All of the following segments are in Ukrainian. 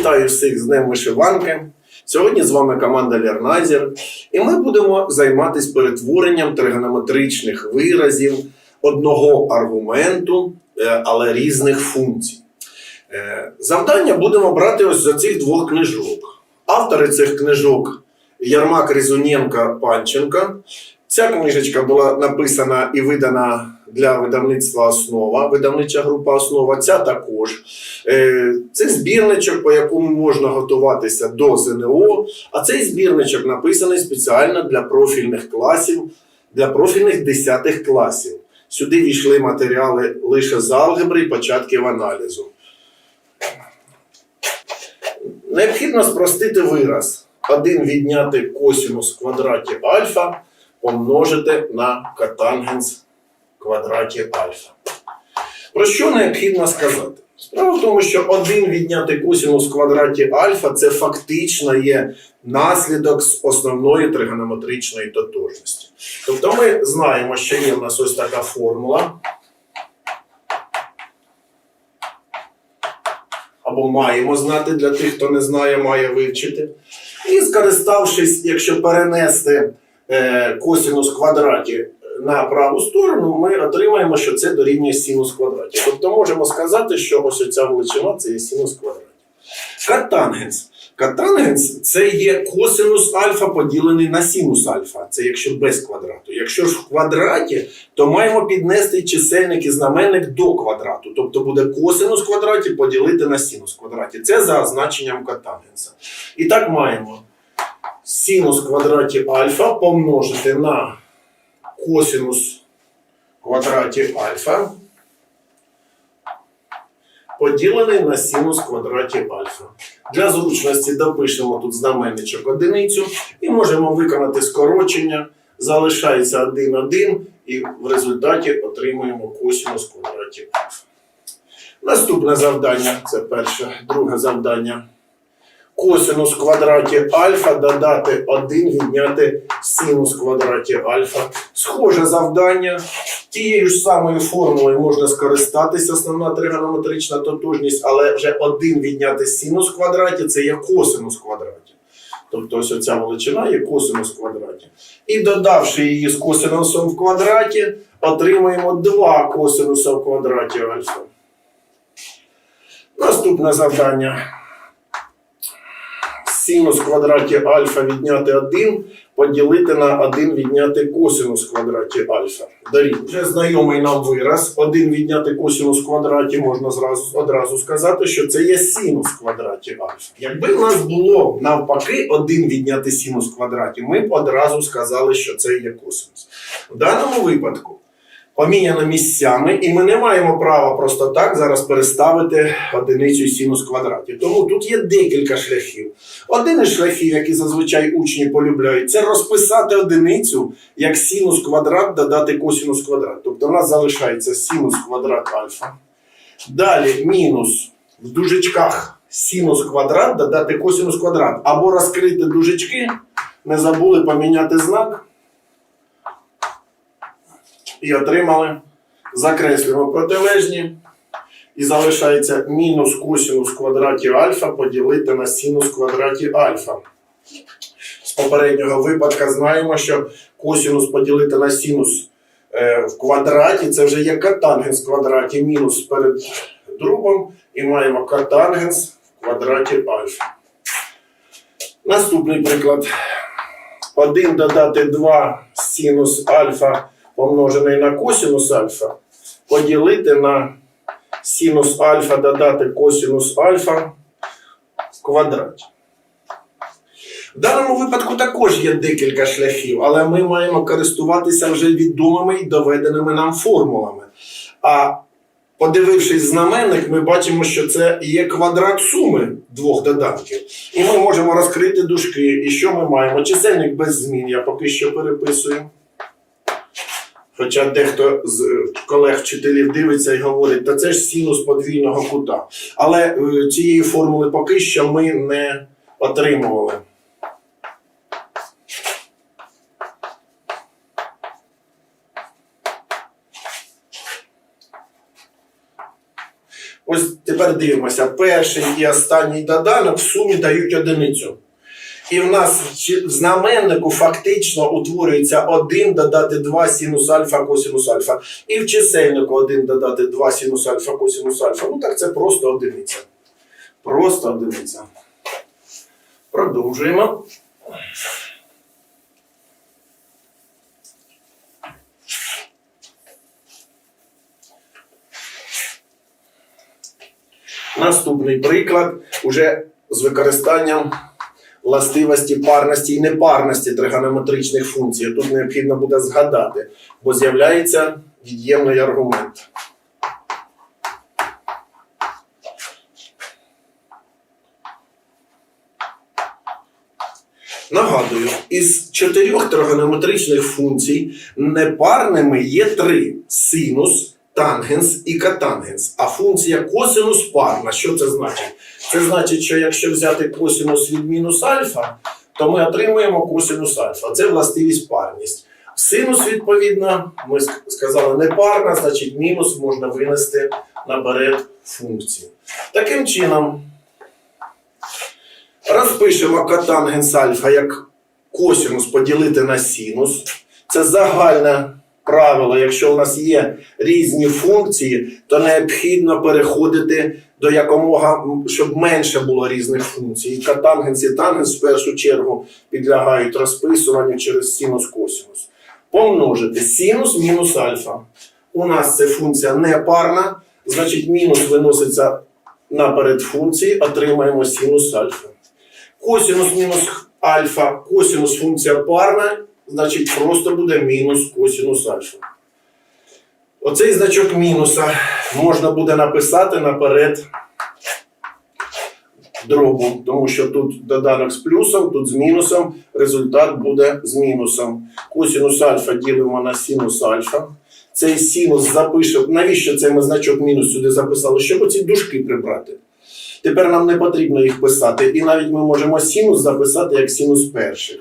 Вітаю всіх з Днем Вишиванки. Сьогодні з вами команда Лерназір, і ми будемо займатися перетворенням тригонометричних виразів одного аргументу, е, але різних функцій. Е, Завдання будемо брати ось за цих двох книжок. Автори цих книжок Ярмак Різуненко Панченко. Ця книжечка була написана і видана для видавництва Основа, видавнича група Основа. Ця також. Е, Це збірничок, по якому можна готуватися до ЗНО. А цей збірничок написаний спеціально для профільних класів, для профільних 10 класів. Сюди війшли матеріали лише з алгебри і початків аналізу. Необхідно спростити вираз. 1 відняти косінус в квадраті альфа помножити на котангенс в квадраті альфа. Про що необхідно сказати? Справа в тому, що 1 відняти косінус в квадраті альфа це фактично є наслідок з основної тригонометричної тотожності. Тобто ми знаємо, що є в нас ось така формула. Або маємо знати для тих, хто не знає, має вивчити. І скориставшись, якщо перенести е, косінус в квадраті на праву сторону, ми отримаємо, що це дорівнює синус в квадраті. Тобто можемо сказати, що ось ця величина це є синус квадраті. Катангенс. Катангенс це є косинус альфа поділений на синус альфа. Це якщо без квадрату. Якщо ж в квадраті, то маємо піднести чисельник і знаменник до квадрату. Тобто буде косинус квадраті поділити на синус квадраті. Це за означенням катангенса. І так маємо синус квадраті альфа помножити на косинус квадраті альфа поділений на синус квадраті альфа. Для зручності допишемо тут знаменничок одиницю і можемо виконати скорочення. Залишається 1, 1, і в результаті отримуємо косинус квадраті альфа. Наступне завдання це перше, друге завдання. Косинус в квадраті альфа додати 1 відняти синус в квадраті альфа. Схоже завдання. Тією ж самою формулою можна скористатися, основна тригонометрична тотожність, але вже 1 відняти синус в квадраті це є косинус в квадраті. Тобто ось оця величина є косинус в квадраті. І додавши її з косинусом в квадраті, отримаємо 2 косинуса в квадраті альфа. Наступне завдання. Синус в квадраті альфа відняти 1 поділити на 1 відняти косинус в квадраті альфа. Дорівнює. Вже знайомий нам вираз. 1 відняти косинус в квадраті можна зразу, одразу сказати, що це є синус в квадраті альфа. Якби в нас було навпаки 1 відняти синус в квадраті, ми б одразу сказали, що це є косинус. В даному випадку поміняно місцями, і ми не маємо права просто так зараз переставити одиницю і синус в. Тому тут є декілька шляхів. Один із шляхів, які зазвичай учні полюбляють, це розписати одиницю як синус квадрат додати косинус квадрат. Тобто у нас залишається синус квадрат альфа. Далі мінус в дужечках синус квадрат додати косинус квадрат. Або розкрити дужечки, не забули поміняти знак. І отримали. Закреслюємо протилежні. І залишається мінус косинус в квадраті альфа поділити на синус в квадраті альфа. З попереднього випадка знаємо, що косинус поділити на синус е, в квадраті це вже є катангенс в квадраті мінус перед дробом. І маємо катангенс в квадраті альфа. Наступний приклад. 1 додати 2 синус альфа помножений на косинус альфа поділити на синус альфа додати косинус альфа в квадраті. В даному випадку також є декілька шляхів, але ми маємо користуватися вже відомими і доведеними нам формулами. А подивившись знаменник, ми бачимо, що це є квадрат суми двох додатків. І ми можемо розкрити дужки. І що ми маємо? Чисельник без змін, я поки що переписую. Хоча дехто з е, колег-вчителів дивиться і говорить, та це ж синус подвійного кута. Але е, цієї формули поки що ми не отримували. Ось тепер дивимося, перший і останній доданок в сумі дають одиницю. І в нас в знаменнику фактично утворюється 1 додати 2 синус альфа, косинус альфа. І в чисельнику 1 додати 2 синус альфа, косинус альфа. Ну так це просто одиниця. Просто одиниця. Продовжуємо. Наступний приклад уже з використанням властивості парності і непарності тригонометричних функцій. Тут необхідно буде згадати, бо з'являється від'ємний аргумент. Нагадую, із чотирьох тригонометричних функцій непарними є три: синус, тангенс і катангенс. А функція косинус парна. Що це значить? Це значить, що якщо взяти косинус від мінус альфа, то ми отримуємо косинус альфа. Це властивість парність. Синус, відповідно, ми сказали не парна, значить мінус можна винести наперед функцію. Таким чином, розпишемо котангенс альфа як косинус поділити на синус. Це загальне правило. Якщо у нас є різні функції, то необхідно переходити до якомога, щоб менше було різних функцій. І Котангенс і тангенс в першу чергу підлягають розписуванню через синус косинус. Помножити синус мінус альфа. У нас це функція непарна, значить мінус виноситься наперед функції, отримаємо синус альфа. Косинус мінус альфа, косинус функція парна, значить просто буде мінус косинус альфа. Оцей значок мінуса можна буде написати наперед дробу, тому що тут доданок з плюсом, тут з мінусом, результат буде з мінусом. Косинус альфа ділимо на синус альфа. Цей синус запишемо. Навіщо цей ми значок мінус сюди записали? Щоб оці дужки прибрати. Тепер нам не потрібно їх писати. І навіть ми можемо синус записати як синус перших.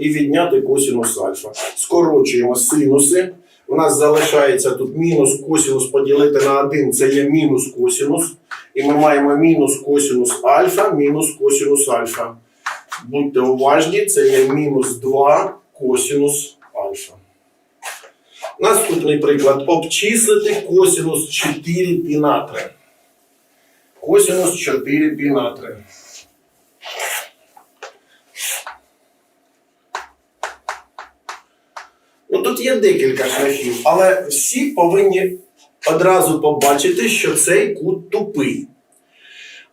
І відняти косинус альфа. Скорочуємо синуси. У нас залишається тут мінус косинус поділити на 1, це є мінус косинус. І ми маємо мінус косинус альфа, мінус косинус альфа. Будьте уважні, це є мінус 2 косинус альфа. Наступний приклад. Обчислити косинус 4 пі на 3. Косинус 4 пі на 3. Тут є декілька шляхів, але всі повинні одразу побачити, що цей кут тупий.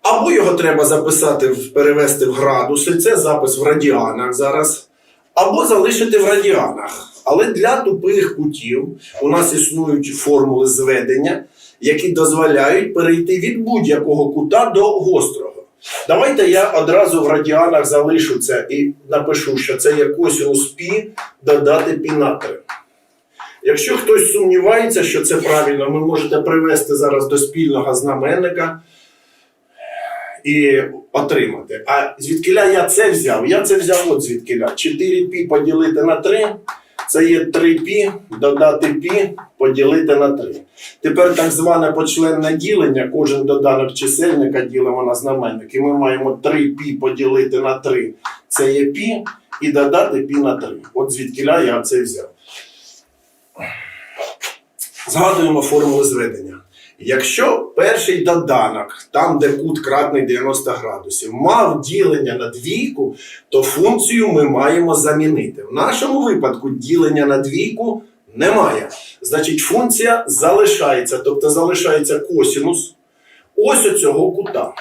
Або його треба записати, перевести в градуси, це запис в радіанах зараз, або залишити в радіанах. Але для тупих кутів у нас існують формули зведення, які дозволяють перейти від будь-якого кута до гострого. Давайте я одразу в радіанах залишу це і напишу, що це є косинус пі додати пі на 3. Якщо хтось сумнівається, що це правильно, ви можете привести зараз до спільного знаменника і отримати. А звідкиля я це взяв? Я це взяв от звідкиля. 4 пі поділити на 3 це є 3 пі додати пі поділити на 3. Тепер так зване почленне ділення, кожен доданок чисельника ділимо на знаменник. І ми маємо 3 пі поділити на 3. Це є пі, і додати пі на 3. От звідки я це взяв. Згадуємо формулу зведення. Якщо перший доданок, там де кут кратний 90 градусів, мав ділення на двійку, то функцію ми маємо замінити. В нашому випадку ділення на двійку немає. Значить, функція залишається, тобто залишається косінус ось оцього кута.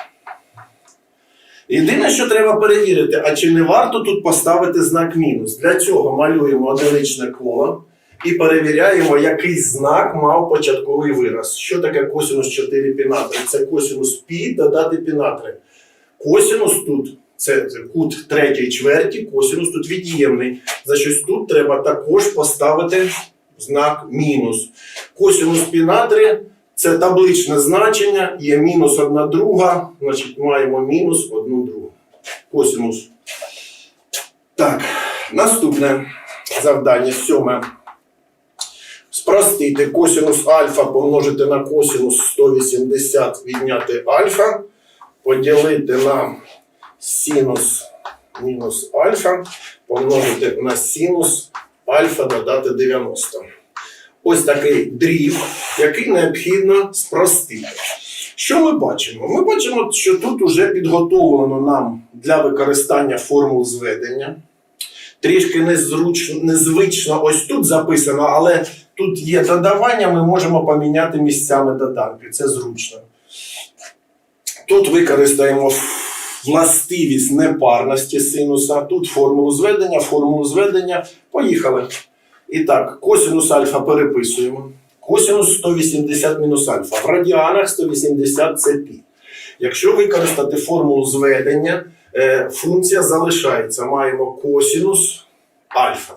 Єдине, що треба перевірити, а чи не варто тут поставити знак мінус. Для цього малюємо одиничне коло і перевіряємо, який знак мав початковий вираз. Що таке косинус 4 пі на 3? Це косинус пі додати пі на 3. Косинус тут це, кут третьої чверті, косинус тут від'ємний. За щось тут треба також поставити знак мінус. Косинус пі на 3 це табличне значення, є мінус одна друга, значить маємо мінус одну другу. Косинус. Так, наступне завдання сьоме. Спростити косинус альфа помножити на косинус 180 відняти альфа, поділити на синус мінус альфа, помножити на синус альфа додати 90. Ось такий дріб, який необхідно спростити. Що ми бачимо? Ми бачимо, що тут вже підготовлено нам для використання формул зведення. Трішки незручно, незвично ось тут записано, але тут є додавання, ми можемо поміняти місцями доданки. Це зручно. Тут використаємо властивість непарності синуса, тут формулу зведення, формулу зведення. Поїхали. І так, косинус альфа переписуємо. Косинус 180 мінус альфа. В радіанах 180 це пі. Якщо використати формулу зведення, е, функція залишається. Маємо косинус альфа.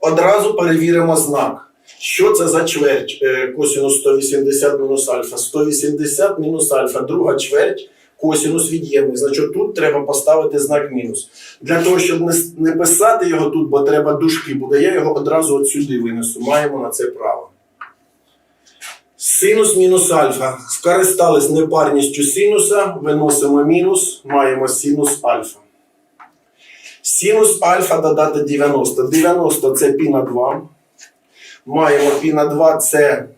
Одразу перевіримо знак. Що це за чверть е, косинус 180 мінус альфа? 180 мінус альфа, друга чверть косинус від'ємний. Значить, тут треба поставити знак мінус. Для того, щоб не писати його тут, бо треба дужки буде, я його одразу от сюди винесу. Маємо на це право. Синус мінус альфа. Скористались непарністю синуса, виносимо мінус, маємо синус альфа. Синус альфа додати 90. 90 це пі на 2. Маємо пі на 2 це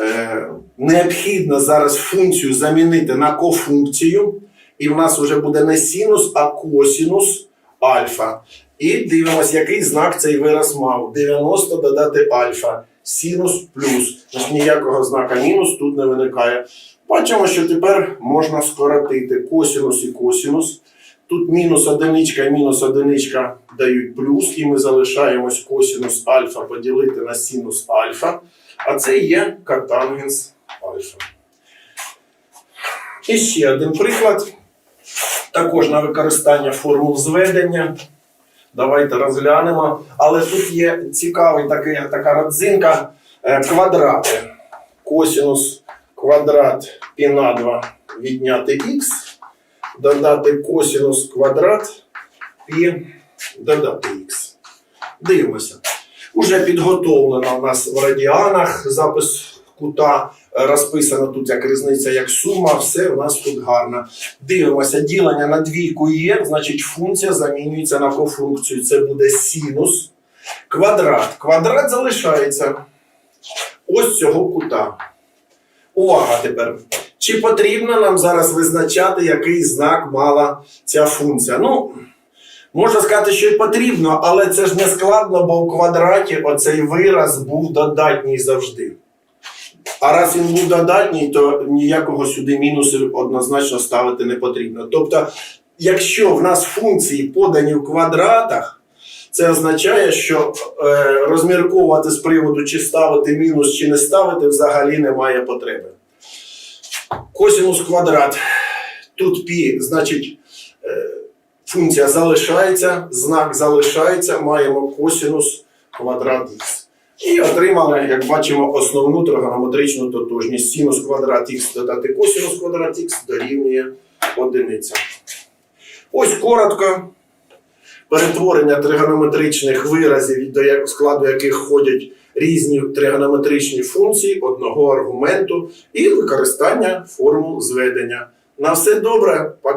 е, необхідно зараз функцію замінити на кофункцію. І в нас вже буде не синус, а косинус альфа. І дивимося, який знак цей вираз мав. 90 додати альфа. Синус плюс. Тож ніякого знака мінус тут не виникає. Бачимо, що тепер можна скоротити косинус і косинус. Тут мінус одиничка і мінус одиничка дають плюс, і ми залишаємось косинус альфа поділити на синус альфа. А це є катангенс альфа. І ще один приклад. Також на використання формул зведення. Давайте розглянемо. Але тут є цікавий такий, така родзинка е, квадрати. Косинус квадрат пі на 2 відняти х, додати косинус квадрат пі додати х. Дивимося. Уже підготовлено у нас в радіанах запис кута. е, Розписано тут як різниця, як сума, все у нас тут гарно. Дивимося, ділення на двійку є, значить функція замінюється на кофункцію. Це буде синус. Квадрат. Квадрат залишається ось цього кута. Увага тепер. Чи потрібно нам зараз визначати, який знак мала ця функція? Ну, можна сказати, що і потрібно, але це ж не складно, бо в квадраті оцей вираз був додатній завжди. А раз він був додатній, то ніякого сюди мінусу однозначно ставити не потрібно. Тобто, якщо в нас функції подані в квадратах, це означає, що е, розмірковувати з приводу, чи ставити мінус, чи не ставити, взагалі немає потреби. Косинус квадрат. Тут пі, значить, е, функція залишається, знак залишається, маємо косинус квадрат х. І отримали, як бачимо, основну тригонометричну тотожність. Синус квадрат х додати косинус квадрат х дорівнює одиниця. Ось коротко. Перетворення тригонометричних виразів, до складу яких входять різні тригонометричні функції одного аргументу і використання формул зведення. На все добре, пока.